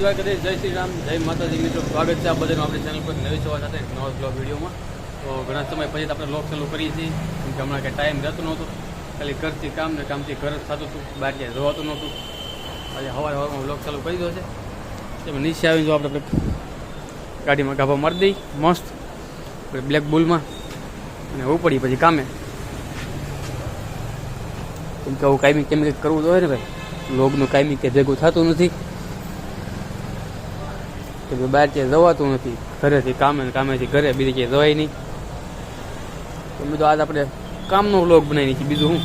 દ્વારકાધીશ જય શ્રી રામ, જય માતાજી મિત્રો. સ્વાગત છે આ બધાનું આપણી ચેનલ પર નવી સવાર સાથે નવા બ્લોગ વિડીયોમાં. તો ઘણા સમય પછી આપણે લોક ચાલુ કરીએ છીએ. કેમ હમણાં કંઈ ટાઈમ રહેતો નહોતો. ખાલી ઘરથી કામ ને કામથી ઘર થતું હતું. બહાર ક્યાંય જોવાતું નહોતું. આજે હવાર હવારમાં બ્લોગ ચાલુ કરી દો છે. તેમાં નીચે આવીને જો આપણે ગાડીમાં ગાભા મારી દઈ. મસ્ત. બ્લેક બુલમાં અને ઉપડી પછી કામે. કેમ કે આવું કાયમી કેમ કંઈક કરવું હોય ને ભાઈ. લોગનું કાયમી કે ભેગું થતું નથી. કે બહાર ક્યાંય જવાતું નથી, ઘરેથી કામે કામેથી ઘરે, બીજી ક્યાંય જવાય નહીં. તો બીજું આજ આપણે કામનો વ્લોગ બનાવી નાખી બીજું શું?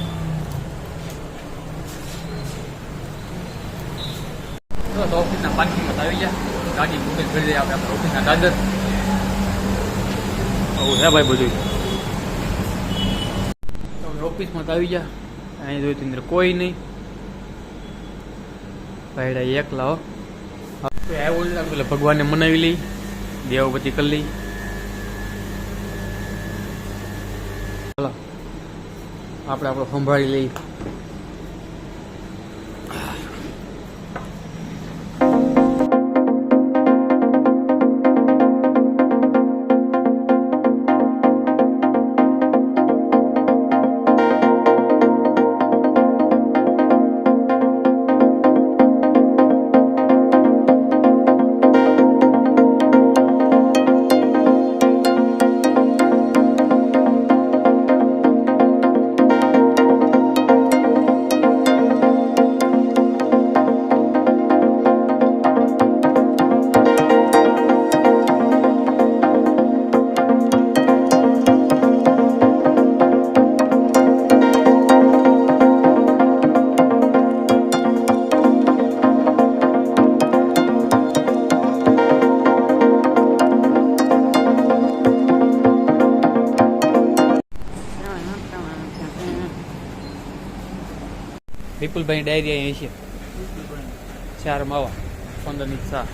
તો ઓફિસના પાર્કિંગમાં આવી ગયા. ગાડી કરી દઈએ આપણે આપણે ઓફિસના દાદર આવું છે ભાઈ બધું તો અમે ઓફિસમાં તો આવી ગયા. અહીં જોયું તો અંદર કોઈ નહીં. ભાઈડા એકલા હો. હવે આવ્યો છે ભગવાનને મનાવી લઈ દેવપતિ કરી લઈ. આપણે આપણો સંભાળી લઈ. વિપુલભાઈ ડાયરી અહીં છે ચાર માવા. પંદરની ચા.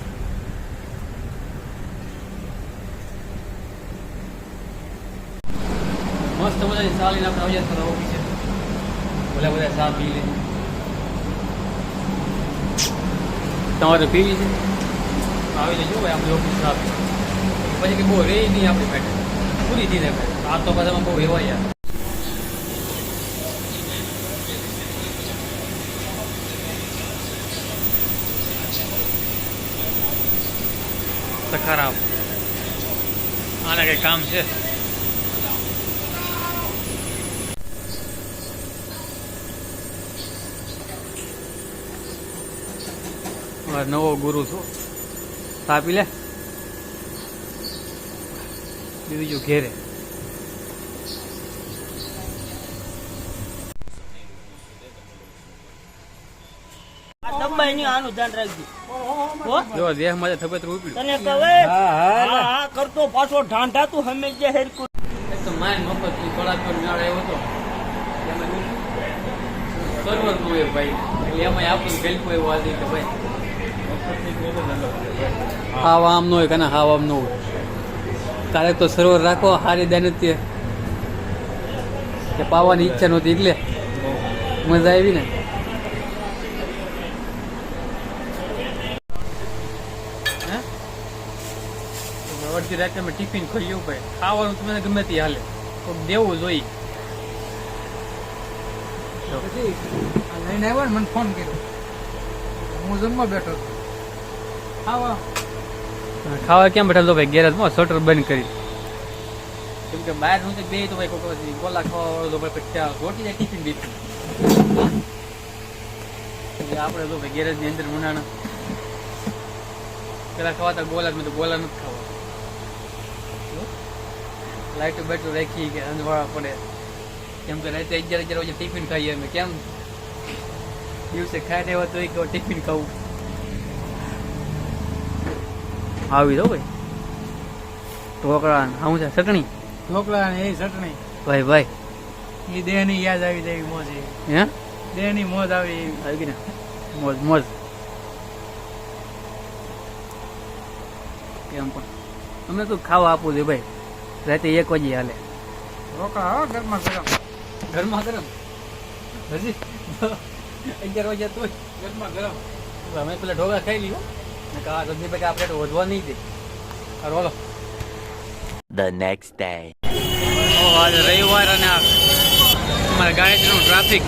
મસ્ત મજાની ચા લઈને આપણે આવ્યા હતા ઓફિસે. ભલે બધા ચા પી લે. તમારે પીવી છે? આવી લેજો ભાઈ, આપણી ઓફિસ ચા પછી કે બહુ રે નહીં આપણી પેટે પૂરી થઈ જાય આ તો બધામાં બહુ એવા યાર. તો ખરાબ. આને કઈ કામ છે? નવો ગુરુ છું. તાપી લે. બીજું ઘેરે. આ આનું ધ્યાન રાખજો. જો દેહમાં થબત રૂપી. તને કહે હા હા કરતો પાછો ઢાંઢા તું હમે જે હેરકું એક તો માય મફતની થોડાક પર મેળ આવ્યો હતો સર્વરનું એ ભાઈ. એટલે એમાં આપણું ગેલ્પો એવો આજે કે ભાઈ હાવ આમ નો હોય કે હાવ આમ નો હોય. તારે તો સર્વર રાખો હારી દે નથી. કે પાવાની ઈચ્છા નહોતી એટલે. મજા આવી ને હે? તો રાતે અમે ટિફિન ખોલ્યું ભાઈ. ખાવાનું તમને ગમે તે હાલે. તો દેવું જોઈએ. પછી લઈને આવ્યો ને મને ફોન કર્યો. હું જમવા બેઠો હતો. ખાવા. ખાવા કેમ બેઠા તો ભાઈ? ગેરેજમાં શટર બંધ કરી. કેમ કે બહાર હું બે તો ભાઈ કોઈ ગોલા ખાવા વાળો તો ભાઈ પછી રોટી જાય ટિફિન બીફિન આપણે તો ભાઈ ગેરેજની અંદર મુનાણા પેલા ખવાતા ગોલા તો ગોલા નથી ખાવા. લાઈટો બેટો રાખી કે અંધવાળા પડે. કેમ કે રાતે અગિયાર અગિયાર વાગે ટિફિન ખાઈએ અમે. કેમ? દિવસે ખાઈ રહ્યો તો એક ટિફિન ખાવું. આવી દો ભાઈ. ઢોકળા આવું છે ચટણી? ઢોકળા એ ચટણી. ભાઈ ભાઈ. એ દેહની યાદ આવી જાય મોજ. હે? દેહની મોજ આવી. આવી ને? મોજ મોજ. કેમ પણ? અમે તો ખાવા આપવું છે ભાઈ. રાતે એક વાગે હાલે. રોકા હો ઘરમાં ગરમ. ઘરમાં ગરમ? હજી? અગિયાર વાગે તો ઘરમાં ગરમ. અમે પેલા ઢોકળા ખાઈ લીધો કા રજનીભાઈ આ આપણે વધવા નહીં દે. અરે બોલો ધ નેક્સ્ટ ડે ઓ આજે રવિવાર અને આ અમારા ગાયત્રીનું ટ્રાફિક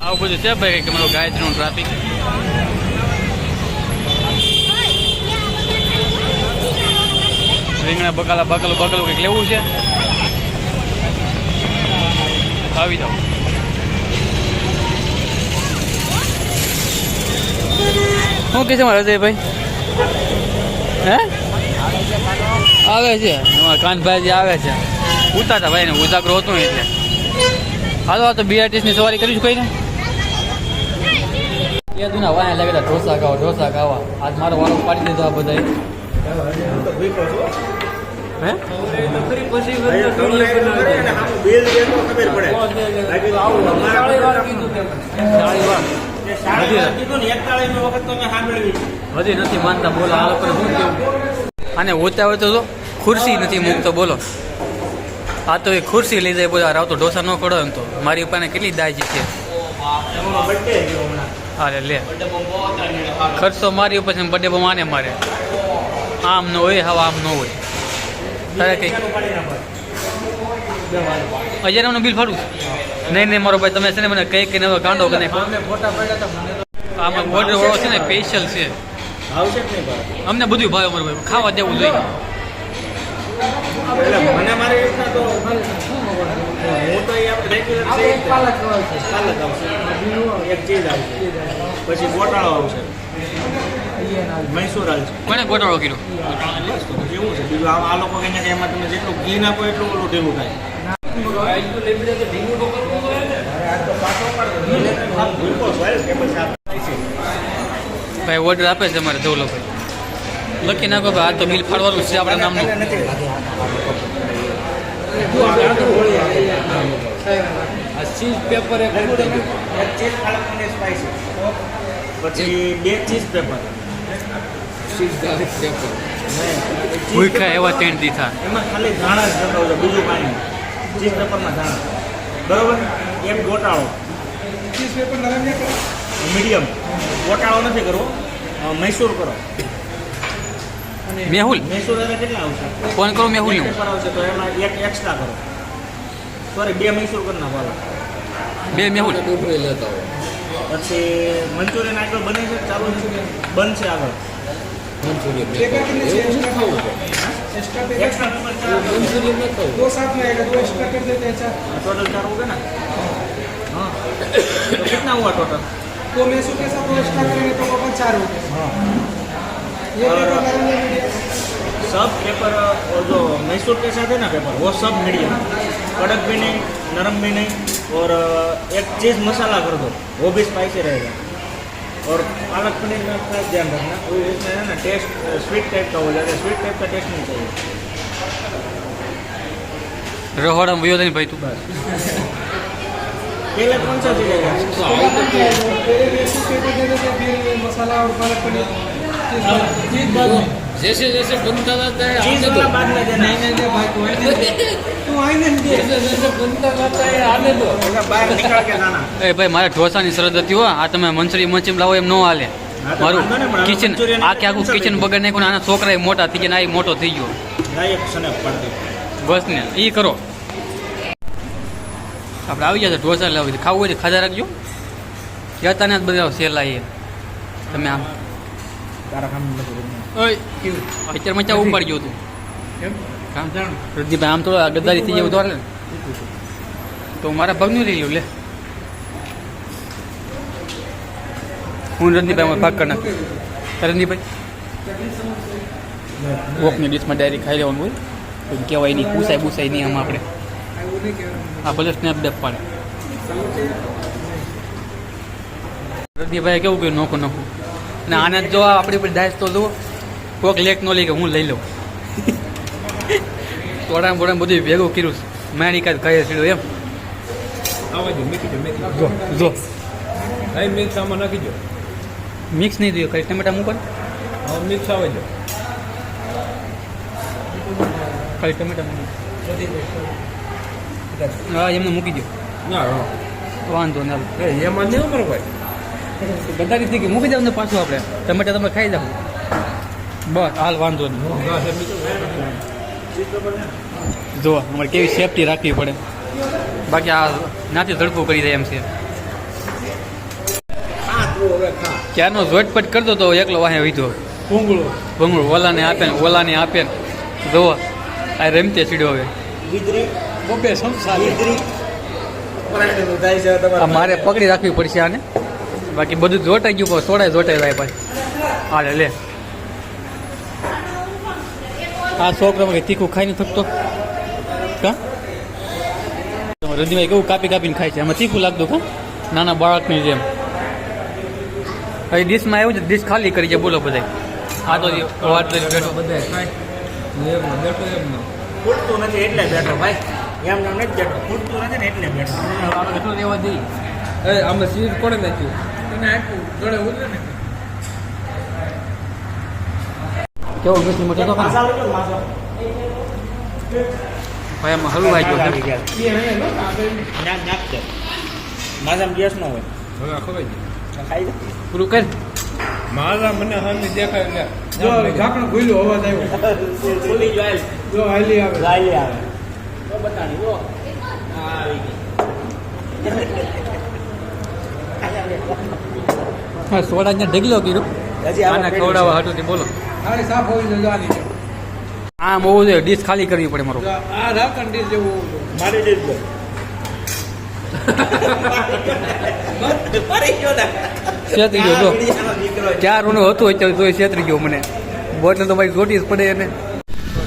આવું બધું છે ભાઈ કે મારું ગાયત્રીનું ટ્રાફિક રીંગણા બકાલા બકાલું બકાલું કંઈક લેવું છે. આવી જાઓ. શું કે છે મારા હૃદયભાઈ હે? આવે છે. અમારા કાનભાઈ આવે છે. ઉતારતા ભાઈ ને ઉજાગરો હતો એટલે. હાલો, આ તો બીઆરટીસની સવારી કરીશું કઈ ને એ દુના વાયા લાગેલા ઢોસા ખાવા ઢોસા ખાવા. આજ મારો વાળો પાડી દીધો આ બધા હજી નથી માનતા બોલો આ લોકોને શું કેવું અને હોતા હોય તો ખુરશી નથી મૂકતો બોલો. આ તો એ ખુરશી લઈ જાય બોલો રાવ તો ઢોસા ન કરો એમ તો. મારી પાસે કેટલી દાજી છે. અરે લે. ખર્ચો મારી ઉપર છે બર્થડે બમ આને મારે. આમ ન હોય હવે આમ ન હોય. તારે કઈ. હજાર બિલ ફાડું? નહીં નહીં મારો ભાઈ તમે છે ને મને કઈ કઈ નવા કાંડો કે આમાં ઓર્ડર વાળો છે ને સ્પેશિયલ છે. અમને બધું ભાવે મારું ભાઈ. ખાવા દેવું જોઈએ. મને મારી રીતના તો હું તો એ રેગ્યુલર આપણે પાલક ખવાય પાલક આવશે એક ચીઝ આવશે પછી ગોટાળો આવશે મૈસૂર આવશે કોને ગોટાળો કર્યો? બસ એવું છે. બીજું આ આ લોકો કે એમાં તમે જેટલું ઘી નાખો એટલું ઓલું ઢીલું થાય ભાઈ ઓર્ડર આપે છે અમારે ધોલો ભાઈ. લખી નાખો આ તો બિલ ફાડવાનું છે આપણા નામનું. નથી પેપર એક એક ચીઝ પાલક પનીર સ્પાઈસી પછી બે cheese pepper cheese garlic pepper ભૂખા એવા ત્રણ દીધા એમાં ખાલી ધાણા જ નખાવજો બીજું પાણી ચીઝ પેપરમાં ધાણા. બરોબર? એમ ગોટાળો. ચીઝ પેપર નરમ મીડિયમ. ગોટાળો નથી કરવો. મૈસૂર કરો. મેહુલ. મૈસૂર એટલે કેટલા આવશે? ફોન કરો મેહુલનું પેપર આવશે તો એમાં એક એક્સ્ટ્રા કરો. સોરી બે મૈસૂર કરી નાખો હાલો. બે મેહુલ પછી મંચુરિયન આગળ બને છે કે ચાલુ છે બનશે આગળ एक्स्ट्रा पेपर चार दो साथ में आएगा दो एक्स्ट्रा कर देते हैं चार टोटल चार हो गए ना हाँ तो कितना हुआ टोटल तो मैसूर के साथ दो एक्स्ट्रा करेंगे तो अपन चार हो गए ये और- पेपर करेंगे मीडियम सब पेपर और जो मैसूर के साथ है ना पेपर वो सब मीडियम कड़क भी नहीं नरम भी नहीं और एक चीज़ मसाला कर दो वो भी स्पाइसी रहेगा। और पालक पनीर का खास ध्यान रखना कोई इसमें है ना टेस्ट स्वीट टाइप का हो जाएगा स्वीट टाइप का टेस्ट नहीं चाहिए। रहोड़ा भैया नहीं भाई तू बस। केला कौन सा चीज़ तो है चीज़ेगा मसाला और पालक पनीर चीज़ बाद में जैसे जैसे बनता रहता है चीज़ वाला तो। बाद में देना। नहीं नहीं भाई तो कोई नहीं। એ ભાઈ મારે ઢોસાની શરત હતી હો. આ તમે મંચરી મંચીમ લાવો એમ ન હાલે. મારું કિચન આખે આખું કિચન બગડ નાખ્યું આના છોકરા મોટા થઈ ગયા આ મોટો થઈ ગયો. બસ ને એ કરો. આપણે આવી જશે ઢોસા લાવી ખાવું હોય તો ખાધા રાખજો. જતા ને બધા સેલા એ. તમે આમ. તારા અત્યારે મચા ઉપાડી ગયો તું. કામ પ્રદીપભાઈ આમ થોડો ગદ્દારીથી જેવું દોરે તો મારા ભાગનું લઈ લો લે. હું રજનીભાઈ ભાગ કરી નાખું. રજનીભાઈ વોકની ડીશમાં ડાયરી ખાઈ લેવાનું હોય. તો કહેવાય નહીં પૂછાય પૂસાય નહીં આમાં આપણે. આ ભલે સ્નેપ ડેપ પાડે. રજનીભાઈ કેવું કહ્યું? નોખું નોખું. અને આને જો આપણી પર દાયજ તો જુઓ. કોક લેક નો લઈ કે હું લઈ લઉં. તોડા બોડા બધું ભેગું કર્યું. છે મારી કાંઈ ખાઈ સીડો એમ. જો જો. મિક્સ આમાં નાખી દો. મિક્સ નહીં થયું ખાલી ટમેટા મૂકો. મિક્સ આવે દો ખાલી ટમેટા મૂકો. હા એમને મૂકી દો. ના વાંધો ના એમાં નહીં ઉપર ભાઈ બધા રીતે કે મૂકી દઉં ને પાછું આપણે. ટમેટા તમે ખાઈ જાવ બસ હાલ વાંધો નહીં. જો અમારે કેવી સેફટી રાખવી પડે. બાકી આ નાથી ધડકું કરી દે એમ છે. ક્યારનો ઝોટપટ કરતો તો એકલો વાહે વીધો. ભૂંગળો. ભૂંગળો ઓલાને આપે ને ઓલાને આપે ને. જોવો આ રમતે ચીડ્યો હવે. મારે પકડી રાખવી પડશે આને. બાકી બધું જોટાઈ ગયું પણ સોડાય જોટાઈ જાય પાછી હાલે લે. આ છોકરામાં કઈ તીખું નથી થકતો કા? હૃદયમાં કેવું કાપી કાપીને ખાય છે? આમાં તીખું લાગતું કા? નાના બાળકની જેમ. હવે ડીશમાં એવું છે ડીશ ખાલી કરી છે બોલો બધા આ તો વાત લઈને બેઠો. બેઠો નથી એટલે બેઠો ભાઈ. એમ નામ નથી બેઠો. ફૂટતું નથી ને એટલે બેઠો. એટલું લેવા દઈ આમાં સીટ કોણે નાખ્યું? તને આપ્યું? જોડે ઉતરે ને. કેવો મિસ્ત્રી મટો તો ભાઈ આમાં હલવાઈ ગયો ગયા માસામાં ગેસ ન હોય. હવે ખવાઈ ખાઈ જાય પૂરું કર. મારા મને હાલની દેખાય એટલે જો ઝાકણ ખુલ્લું અવાજ આવ્યો. ખુલ્લી જાય જો હાલી આવે. ગાયલી આવે. તો બતાડી ઓ આવી ગઈ. હા સોડા અહીંયા ઢગલો કર્યો. આના ખવડાવવા હાટું થી બોલો. હારી સાફ હોવી જોઈએ આની આમ હોવું જોઈએ ડીશ ખાલી કરવી પડે મારો. આ ડીશ જેવું છેતરી ગયો. ચાર ઉનો હતો અત્યારે તોય છેતરી ગયો મને. બોટલ તો ભાઈ ગોટી જ પડે એને.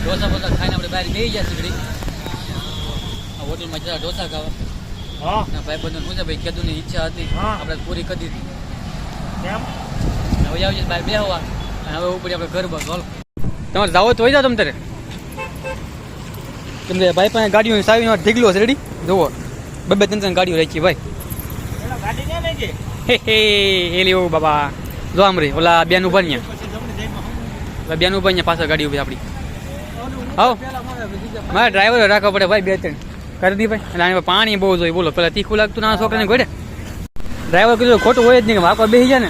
ઢોસા બોસા ખાઈને આપણે બહાર બેસી જાય સીગડી હોટલમાં જરા ઢોસા ખાવા. હા. ના ભાઈ બંધ પૂછે ભાઈ કીધું ઈચ્છા હતી. હા. આપણે પૂરી કરી દીધી. કેમ? હવે આવી બહાર અને હવે ઉપર આપણે ઘર બસ હાલો. તમારે જાવો તો જાવ તમે કે ભાઈ પાસે ગાડીઓ સાવી ઢીગલો છે રેડી જુઓ. બે બે ત્રણ ત્રણ ગાડીઓ રાખી ભાઈ. હે હે એ લેવું બાબા. જો આમ રે ઓલા બેન ઊભા ઓલા બેન ઊભા ને પાછળ ગાડી ઊભી આપણી આવો મારે ડ્રાઈવર રાખવા પડે ભાઈ બે ત્રણ. કરી દી ભાઈ. અને પાણી બહુ જોઈએ બોલો. પેલા તીખું લાગતું ના છોકરાને ગોડે ડ્રાઈવર કીધું ખોટું હોય જ નહીં કે બેસી જાય ને.